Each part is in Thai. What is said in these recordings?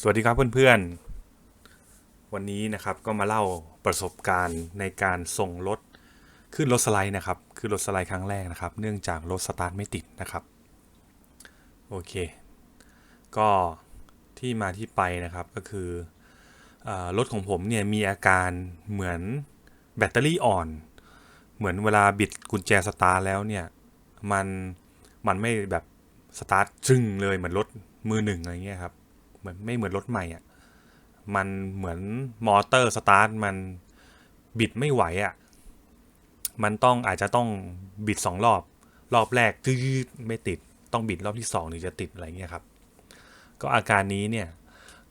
สวัสดีครับเพื่อนๆ วันนี้นะครับก็มาเล่าประสบการณ์ในการส่งรถขึ้นรถสไลด์นะครับ ขึ้นรถสไลด์ครั้งแรกนะครับ เนื่องจากรถสตาร์ทไม่ติดนะครับ โอเค ก็ที่มาที่ไปนะครับก็คือออรถของผมเนี่ยมีอาการเหมือนแบตเตอรี่อ่อน เหมือนเวลาบิดกุญแจสตาร์ทแล้วเนี่ยมันมันไม่แบบสตาร์ทจึ้งเลยเหมือนรถมือหนึ่งอะไรเงี้ยครับ เหมือนไม่เหมือนรถใหม่อะมันเหมือนมอเตอร์สตาร์ทมันบิดไม่ไหวอะมันต้องอาจจะต้องบิดสองรอบ รอบแรกตืดไม่ติด ต้องบิดรอบที่สองถึงจะติดอะไรเงี้ยครับ ก็อาการนี้เนี่ย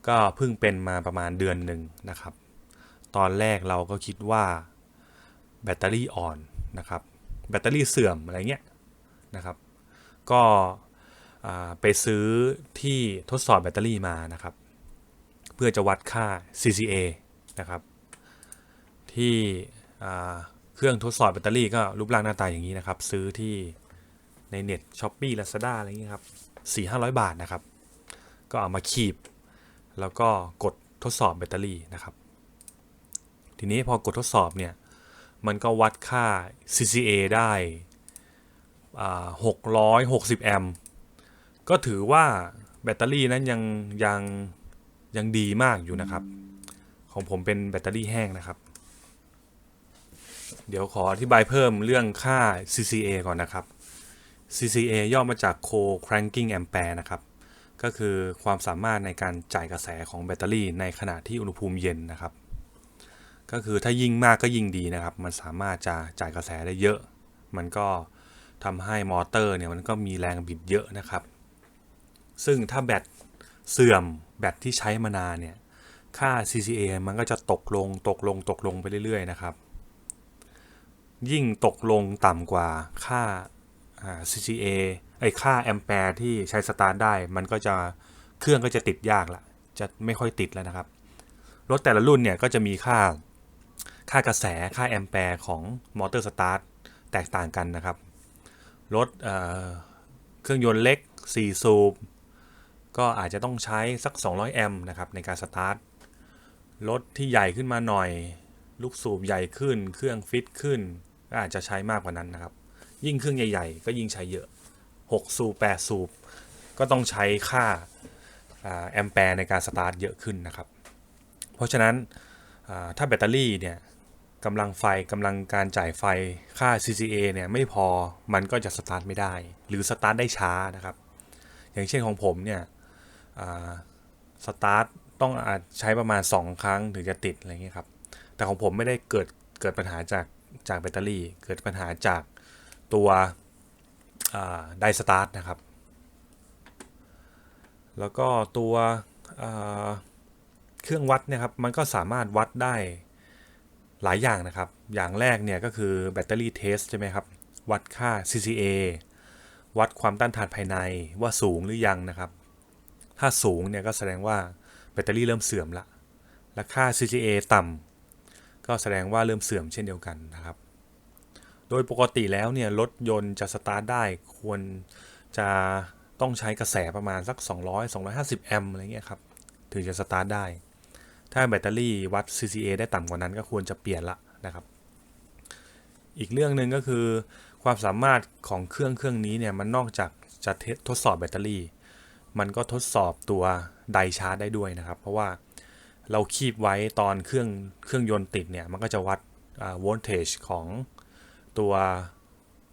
ก็เพิ่งเป็นมาประมาณเดือนหนึ่งนะครับ ตอนแรกเราก็คิดว่าแบตเตอรี่อ่อนนะครับ แบตเตอรี่เสื่อมอะไรเงี้ยนะครับ ก็ ไปซื้อที่ทดสอบแบตเตอรี่มานะครับ เพื่อจะวัดค่า CCA นะครับ ที่เครื่องทดสอบแบตเตอรี่ก็รูปร่างหน้าตาอย่างนี้นะครับ ซื้อที่ในเน็ต s h อ p e e Lazada อะไรเงี้ยครับ4 5 0 0บาทนะครับ ก็เอามาคีบ แล้วก็กดทดสอบแบตเตอรี่นะครับ ทีนี้พอกดทดสอบเนี่ยมันก็วัดค่า CCA ได้อ่า660 แอมป์ ก็ถือว่าแบตเตอรี่นั้นยังยังยังดีมากอยู่นะครับ ของผมเป็นแบตเตอรี่แห้งนะครับ เดี๋ยวขออธิบายเพิ่มเรื่องค่า CCA ก่อนนะครับ CCA ย่อมาจาก Co Cranking Ampere นะครับ ก็คือความสามารถในการจ่ายกระแสของแบตเตอรี่ในขณะที่อุณหภูมิเย็นนะครับ ก็คือถ้ายิ่งมากก็ยิ่งดีนะครับ มันสามารถจะจ่ายกระแสได้เยอะ มันก็ทำให้มอเตอร์เนี่ยมันก็มีแรงบิดเยอะนะครับ ซึ่งถ้าแบตเสื่อมแบตที่ใช้มานานเนี่ยค่า CCA มันก็จะตกลงตกลงตกลงไปเรื่อยๆนะครับ ยิ่งตกลงต่ำกว่าค่า CCA ไอ้ค่าแอมแปร์ที่ใช้สตาร์ทได้ มันก็จะเครื่องก็จะติดยากละจะไม่ค่อยติดแล้วนะครับ รถแต่ละรุ่นเนี่ยก็จะมีค่าค่ากระแสค่าแอมแปร์ของมอเตอร์สตาร์ทแตกต่างกันนะครับ รถเเครื่องยนต์เล็ก 4 สูบ ก็อาจจะต้องใช้สัก 200 แอมป์นะครับในการสตาร์ทรถที่ใหญ่ขึ้นมาหน่อย ลูกสูบใหญ่ขึ้น เครื่องฟิตขึ้น ก็อาจจะใช้มากกว่านั้นนะครับ ยิ่งเครื่องใหญ่ๆ ก็ยิ่งใช้เยอะ 6 สูบ 8 สูบ ก็ต้องใช้ค่าแอมแปร์ในการสตาร์ทเยอะขึ้นนะครับ เพราะฉะนั้นถ้าแบตเตอรี่เนี่ยกำลังไฟกำลังการจ่ายไฟค่า CCA เนี่ยไม่พอมันก็จะสตาร์ทไม่ได้ หรือสตาร์ทได้ช้านะครับ อย่างเช่นของผมเนี่ย สตาร์ทต้องอาจใช้ประมาณ 2 ครั้งถึงจะติดอะไรเงี้ยครับ แต่ของผมไม่ได้เกิดเกิดปัญหาจากจากแบตเตอรี่ เกิดปัญหาจากตัวไดสตาร์ทนะครับ แล้วก็ตัวเครื่องวัดเนะครับ มันก็สามารถวัดได้หลายอย่างนะครับ อย่างแรกเนี่ยก็คือแบตเตอรี่เทสใช่ไหมครับ วัดค่า CCA วัดความต้านทานภายในว่าสูงหรือยังนะครับ ถ้าสูงเนี่ยก็แสดงว่าแบตเตอรี่เริ่มเสื่อมละ และค่า CCA ต่ำก็แสดงว่าเริ่มเสื่อมเช่นเดียวกันนะครับ โดยปกติแล้วเนี่ยรถยนต์จะสตาร์ทได้ควรจะต้องใช้กระแสประมาณสัก 200 250 แอมป์อะไรเงี้ยครับ ถึงจะสตาร์ทได้ ถ้าแบตเตอรี่วัด CCA ได้ต่ำกว่านั้นก็ควรจะเปลี่ยนละนะครับ อีกเรื่องหนึ่งก็คือความสามารถของเครื่องเครื่องนี้เนี่ยมันนอกจากจะทดสอบแบตเตอรี่ มันก็ทดสอบตัวไดชาร์จได้ด้วยนะครับ เพราะว่าเราคีบไว้ตอนเครื่องเครื่องยนต์ติดเนี่ย มันก็จะวัดโวลเทจของตัว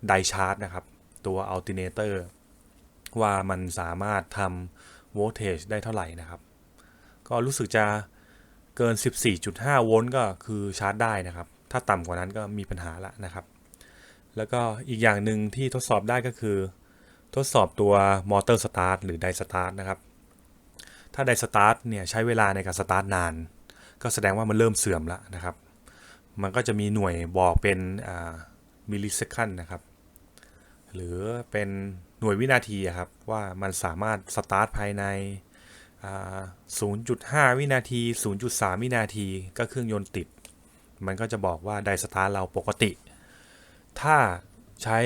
ไดชาร์จนะครับ ตัวอัลติเนเตอร์ว่ามันสามารถทำโวลเทจได้เท่าไหร่นะครับ ก็รู้สึกจะเกิน 14.5 โวลต์ก็คือชาร์จได้นะครับ ถ้าต่ำกว่านั้นก็มีปัญหาละนะครับ แล้วก็อีกอย่างหนึ่งที่ทดสอบได้ก็คือ ทดสอบตัวมอเตอร์สตาร์ทหรือไดสตาร์ทนะครับ ถ้าไดสตาร์ทเนี่ยใช้เวลาในการสตาร์ทนาน ก็แสดงว่ามันเริ่มเสื่อมแล้วนะครับ มันก็จะมีหน่วยบอกเป็นมิลลิเซคันนะครับ หรือเป็นหน่วยวินาทีครับว่ามันสามารถสตาร์ทภายใน 0.5 วินาที 0.3 วินาที ก็เครื่องยนต์ติด มันก็จะบอกว่าไดสตาร์ทเราปกติ ถ้า ใช้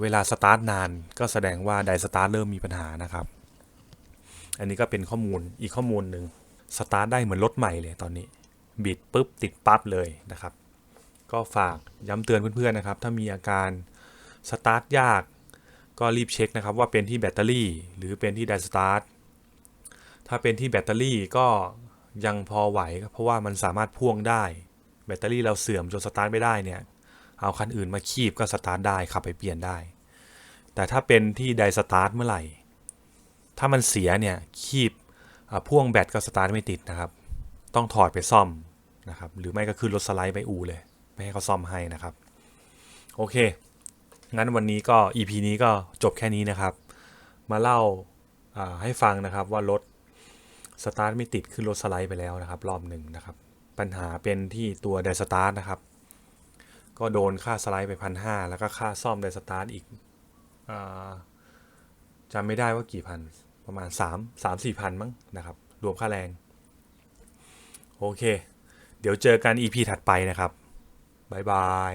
เวลาสตาร์ทนานก็แสดงว่าไดสตาร์ทเริ่มมีปัญหานะครับ อันนี้ก็เป็นข้อมูลอีกข้อมูลหนึ่งสตาร์ทได้เหมือนรถใหม่เลยตอนนี้ บิดปุ๊บติดปั๊บเลยนะครับ ก็ฝากย้ำเตือนเพื่อนๆนะครับ ถ้ามีอาการสตาร์ทยากก็รีบเช็คนะครับว่าเป็นที่แบตเตอรี่ หรือเป็นที่ไดสตาร์ทถ้าเป็นที่แบตเตอรี่ก็ยังพอไหวครับเพราะว่ามันสามารถพ่วงได้ แบตเตอรี่เราเสื่อมจนสตาร์ทไม่ได้เนี่ย เอาคันอื่นมาคีบก็สตาร์ทได้ขับไปเปลี่ยนได้ แต่ถ้าเป็นที่ไดสตาร์ทเมื่อไหร่ ถ้ามันเสียเนี่ยคีบพ่วงแบตก็สตาร์ทไม่ติดนะครับ ต้องถอดไปซ่อมนะครับหรือไม่ก็ขึ้นรถสไลด์ไปอูเลยไม่ให้เขาซ่อมให้นะครับ โอเค งั้นวันนี้ก็ EP นี้ก็จบแค่นี้นะครับ มาเล่าอ่าให้ฟังนะครับว่ารถสตาร์ทไม่ติดขึ้นรถสไลด์ไปแล้วนะครับ รอบหนึ่งนะครับ ปัญหาเป็นที่ตัวไดสตาร์ทนะครับ ก็โดนค่าสไลด์ไปพันห้าแล้วก็ค่าซ่อมไดสตาร์ทอีกอจำไม่ได้ว่ากี่พัน ประมาณ 3 3 4พันมั้งนะครับ รวมค่าแรง โอเค เดี๋ยวเจอกัน EP ถัดไปนะครับ บ๊ายบาย